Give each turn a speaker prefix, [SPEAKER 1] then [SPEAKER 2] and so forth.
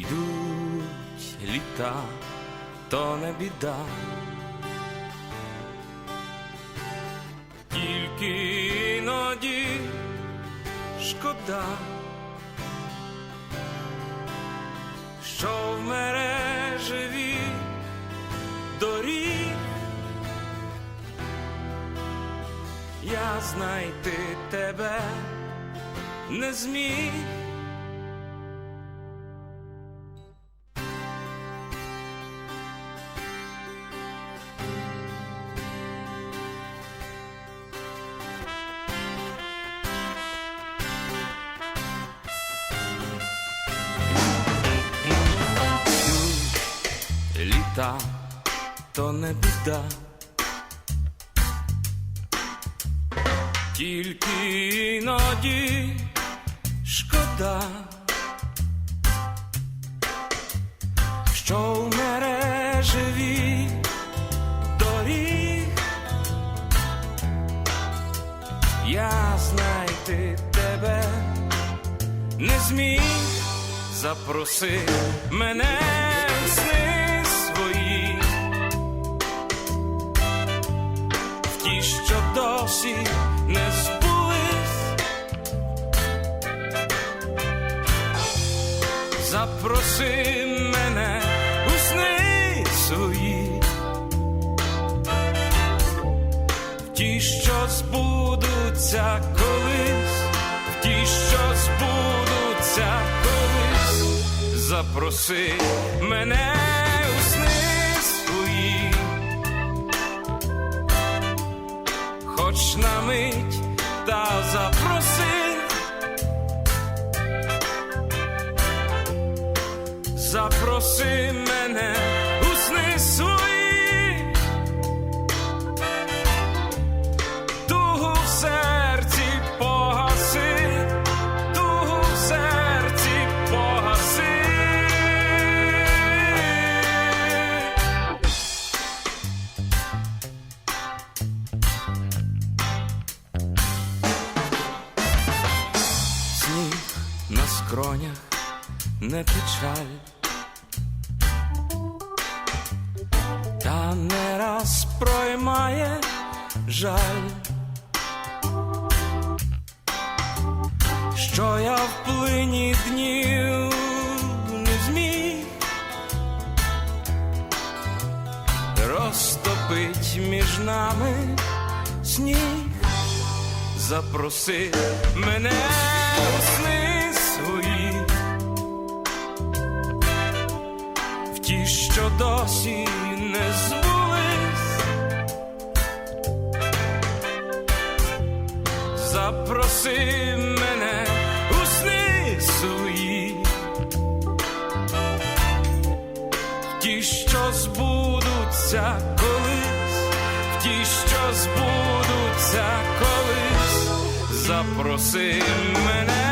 [SPEAKER 1] Йдуть літа, то не біда. Тільки іноді шкода, що в мережеві доріг я знайти тебе не зміг. Літа, то не біда. Тільки іноді шкода, що в мережеві доріг. Я знайти тебе не зміг, запроси мене в сни що досі не збулись. Запроси мене у сни свої, ті, що збудуться колись, ті, що збудуться колись, запроси мене хоч на мить та запроси. Запроси мене у сни свої, скронях не печаль. Та не раз проймає жаль, що я в плині днів не зміг розтопить між нами сніг, запроси мене у сни що досі не збулись, запроси мене у сни свої, ті, що збудуться колись, ті, що збудуться колись, запроси мене